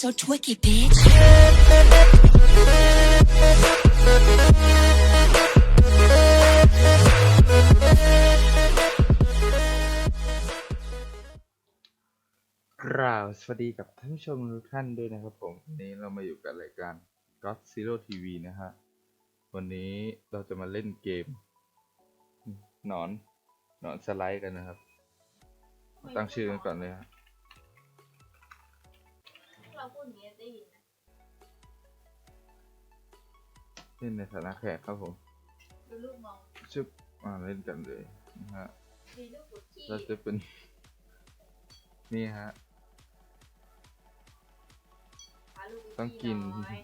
so twicky, bitch. กล่าวสวัสดีกับท่านผู้ชมทุกท่านด้วยนะครับผม วันนี้เรามาอยู่กับรายการ God Zero TV นะฮะ วันนี้เราจะมาเล่นเกม หนอน หนอนสไลด์กันนะครับ ตั้งชื่อกันก่อนเลยฮะ เราพูดอย่างนี้ได้ยินนะเล่นในฐานะแขกครับผมดูลูกมองชึบมาเล่นกันเลยนะฮะมีลูกบุตรขี้เราจะเป็น นี่ฮะ พาลูกบุตรต้องขี้กิน อย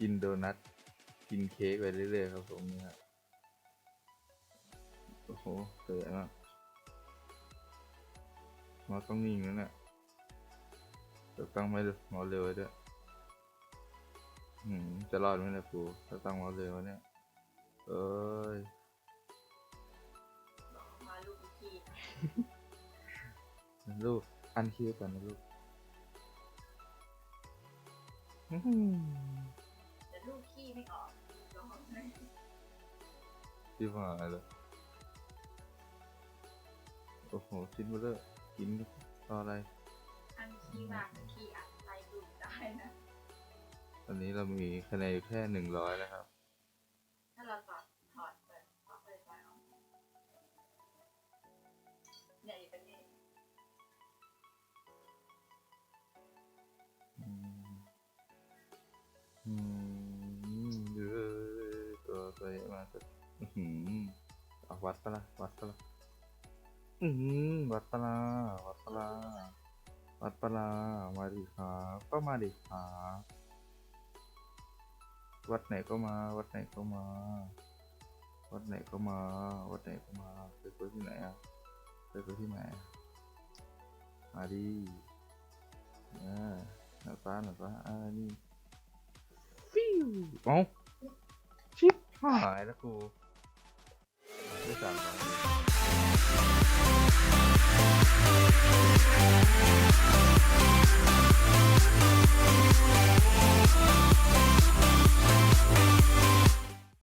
กินโดนัทกินเค้กไปเรื่อยๆครับผมนี่ฮะโอ้โหเตะมากมอสต้องนิ่งแล้วเนี่ย จะตั้งไม่มอสเร็วไว้ด้วยอืมจะรอดไหมเนี่ยปูถ้าตั้งมอสเร็วเนี่ยเอ้ยมาลูกบุตรขี้นะลูกอันคิวก่อนนะลูกอื้อหือแต่ลูกขี้ไม่ออกร้องไห้ที่ผ่านเลยโอ้โหชิ้นเบลเลอร์กินต่ออะไร อันขี้มากขี้อัดไปดูได้นะ ตอนนี้เรามีคะแนนอยู่แค่หนึ่งร้อยนะครับ ถ้าเราถอดถอดเปิดถอดเปิดไฟออกเนี่ยอยู่เป็นนี้อืมอืมเอตัวตัวใหญ่มากเลยอื้อหือเอาวัดปะละวัดปะละอืมวัดปะละวัดปะละ วัดปละมาดิครับก็มาดิครับวัดไหนก็มา วัดไหนก็มา วัดไหนก็มา วัดไหนก็มาไปคุยที่ไหนอะไปที่ไหน มาดิอ่าหน้าฟ้าหน้าฟ้าอ่านี่ฟิวเอ้าชิบหายแล้วกูได้สามร้อย